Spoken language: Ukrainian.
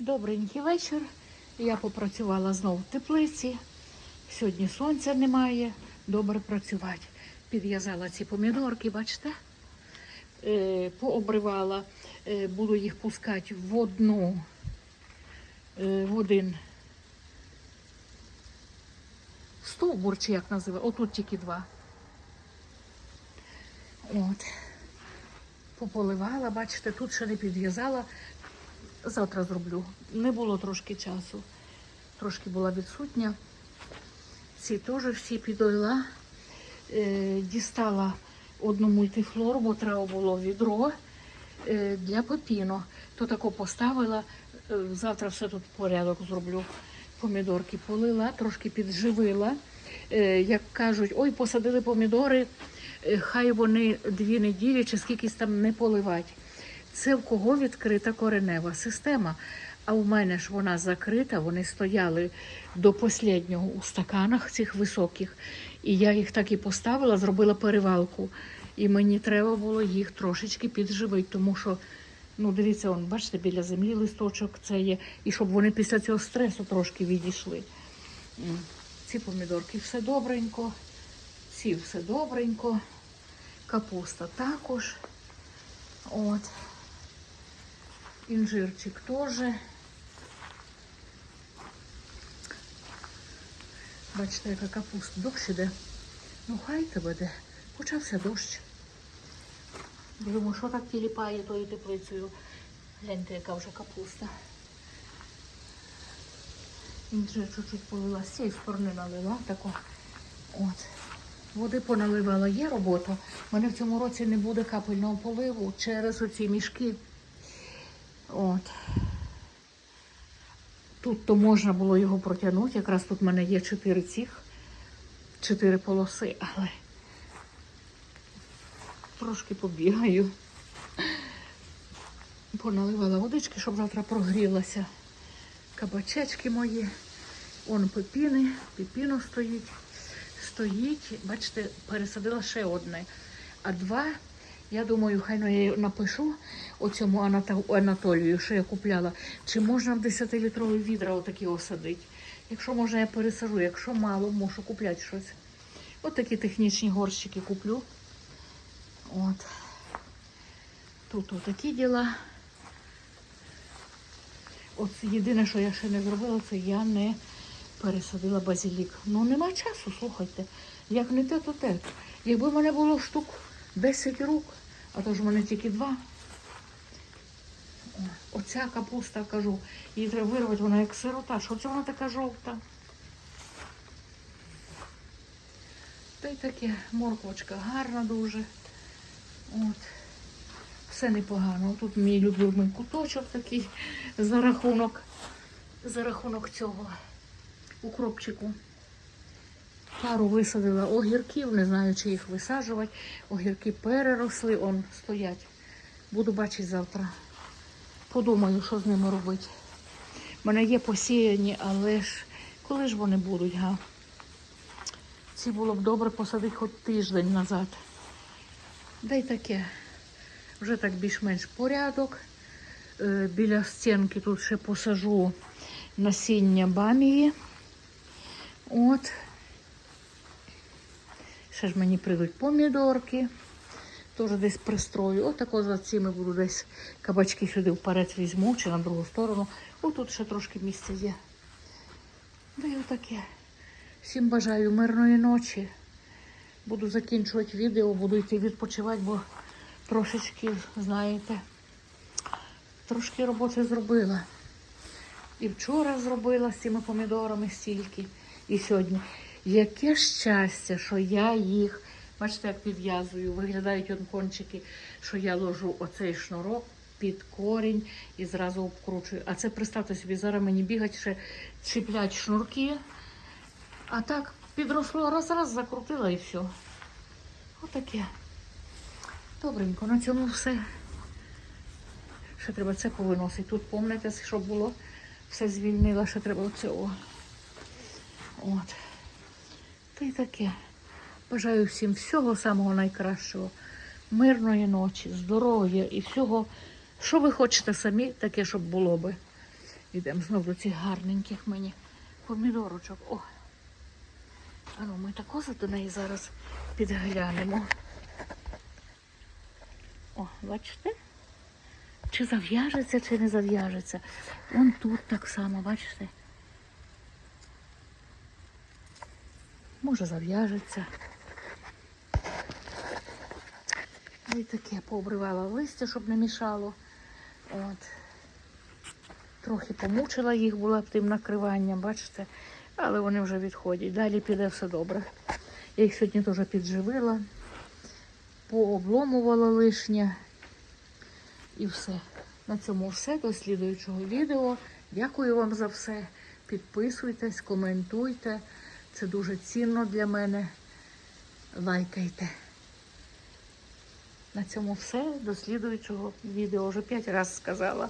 Добренький вечір. Я попрацювала знову в теплиці. Сьогодні сонця немає. Добре працювати. Підв'язала ці помідорки, бачите? Е, пообривала. Е, буду їх пускати в одну, е, в один стовбур, чи як називає. Отут тільки два. От. Пополивала, бачите, тут ще не підв'язала. Завтра зроблю. Не було трошки часу. Трошки була відсутня. Ці теж всі підойла. Е, дістала одну мультифлору, бо треба було відро е, для пепіно. То тако поставила. Е, завтра все тут порядок зроблю. Помідорки полила, трошки підживила. Е, як кажуть, ой, посадили помідори, е, хай вони дві неділі чи скількись там не поливать. Це в кого відкрита коренева система. А у мене ж вона закрита, вони стояли до останнього у стаканах цих високих. І я їх так і поставила, зробила перевалку. І мені треба було їх трошечки підживити, тому що, ну дивіться, он, бачите, біля землі листочок це є. І щоб вони після цього стресу трошки відійшли. Ці помідорки все добренько, ці все добренько, капуста також. От. Інжирчик теж. Бачите, яка капуста. Дощ іде. Ну хай тебе де. Почався дощ. Думаю, що так тіліпає тою теплицею. Гляньте, яка вже капуста. Інжир чуть-чуть полила, з цієї сторони налила тако. От. Води поналивала, є робота. У мене в цьому році не буде капельного поливу через оці мішки. От. Тут то можна було його протягнути. Якраз тут в мене є чотири цих, чотири полоси, але трошки побігаю. Поналивала водички, щоб завтра прогрілася. Кабачечки мої. Он пепіни, пепіно стоїть. Стоїть, бачите, пересадила ще одне. А два, я думаю, хай ну, я напишу оцьому Анатолію, що я купляла, чи можна в 10-літрові відра отакі осадити. Якщо можна, я пересажу, якщо мало, можу купляти щось. От такі технічні горщики куплю. От. Тут отакі діла. От єдине, що я ще не зробила, це я не пересадила базилік. Ну нема часу, слухайте. Як не те, то те. Якби в мене було штук 10 рук, а то ж в мене тільки два. Оця капуста, кажу, її треба вирвати, вона як сирота. Що це вона така жовта? Та й таке, морквочка гарна дуже. От. Все непогано. Тут мій любимий куточок такий за рахунок, за рахунок цього укропчику. Пару висадила огірків, не знаю, чи їх висаджувати. Огірки переросли, он стоять. Буду бачити завтра. Подумаю, що з ними робити. У мене є посіяні, але ж коли ж вони будуть, га? Ці було б добре посадити хоч тиждень назад. Да й таке. Вже так більш-менш порядок. Е, Біля стінки тут ще посажу насіння бамії. От. Ще ж мені прийдуть помідорки. Теж десь пристрою. Отако за цими буду десь кабачки сюди вперед візьму чи на другу сторону. Отут ще трошки місця є. Да й отаке. Всім бажаю мирної ночі. Буду закінчувати відео, буду йти відпочивати, бо трошечки, знаєте, трошки роботи зробила. І вчора зробила з цими помідорами стільки, і сьогодні. Яке щастя, що я їх, бачите, як підв'язую, виглядають он кончики, що я ложу оцей шнурок під корінь і зразу обкручую. А це представте собі, зараз мені бігать ще чіплять шнурки. А так підросло, раз-раз закрутила і все. Отаке. Добренько, на цьому все. Ще треба це повиносити. Тут пам'ятаєте, що було, все звільнила, ще треба оцього. От. Та й таке. Бажаю всім всього самого найкращого, мирної ночі, здоров'я і всього, що ви хочете самі, таке, щоб було би. Йдемо знову до цих гарненьких мені помідорочок. О! А ну ми тако до неї зараз підглянемо. О, бачите? Чи зав'яжеться, чи не зав'яжеться. Вон тут так само, бачите? Може зав'яжеться. І таке пообривала листя, щоб не мішало. От. Трохи помучила їх була тим накриванням, бачите, але вони вже відходять. Далі піде все добре. Я їх сьогодні теж підживила, пообломувала лишнє і все. На цьому все. До слідуючого відео. Дякую вам за все. Підписуйтесь, коментуйте. Це дуже цінно для мене. Лайкайте. На цьому все. До слідуючого відео. Вже п'ять разів сказала.